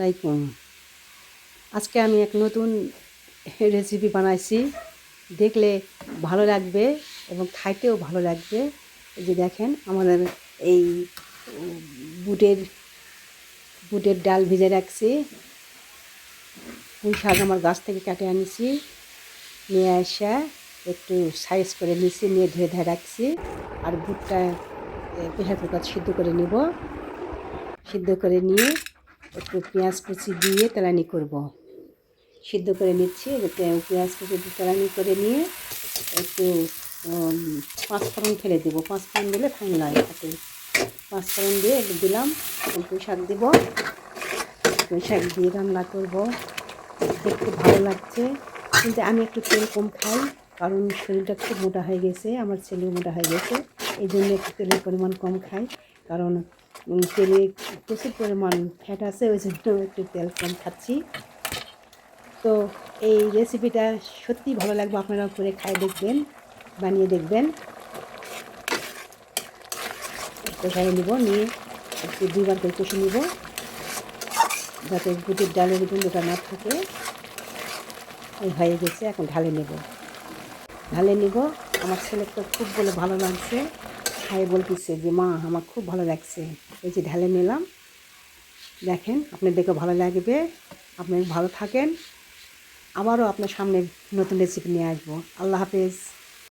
লাইকুম আজকে আমি এক নতুন রেসিপি বানাইছি। দেখলে ভালো লাগবে এবং খাইতেও ভালো লাগবে। যে দেখেন, আমাদের এই বুটের বুটের ডাল ভিজে রাখছি। পুঁই শাক আমার গাছ থেকে কাটে আনিছি। নিয়ে আসা একটু সাইজ করে নিছি, নিয়ে ধুয়ে ধুয়ে রাখছি। আর বুটটা প্রেশার কুকার সিদ্ধ করে নিব। সিদ্ধ করে নিয়ে একটু পেঁয়াজ কুচি দিয়ে তেলানি করব। সিদ্ধ করে নিচ্ছি পেঁয়াজ কুচি তেলানি করে নিয়ে একটু পাঁচফোড়ন ফেলে দেবো। পাঁচফোড়ন দিলে ফাইন লাগে তাতে পাঁচফোড়ন দিয়ে একটু দিলাম পুঁই শাক দিব। পুঁই শাক দিয়ে রান্না করব। দেখতে ভালো লাগছে, কিন্তু আমি একটু তেল কম খাই, কারণ শরীরটা খুব মোটা হয়ে গেছে, আমার ছেলেও মোটা হয়ে গেছে, এই জন্য একটু তেলের পরিমাণ কম খাই, কারণ তেলে প্রচুর পরিমাণ ফ্যাট আছে, ওই জন্য একটু তেল কম খাচ্ছি। তো এই রেসিপিটা সত্যি ভালো লাগবে, আপনারা করে খাই দেখবেন, বানিয়ে দেখবেন। কষাই নিব, নিয়ে একটু দুইবার করে কষে নিব, যাতে গুটির ডালের গন্ধটা না থাকে। এই হয়ে গেছে, এখন ঢালে নেব। ঢালে নেব, আমার ছেলে তো খুব বলে ভালো লাগছে। খাই বলতেছে যে, মা, আমার খুব ভালো লাগছে। এই যে ঢালে নিলাম। দেখেন আপনার দেখে ভালো লাগবে। আপনি ভালো থাকেন। আবারও আপনার সামনে নতুন রেসিপি নিয়ে আসব। আল্লাহ হাফেজ।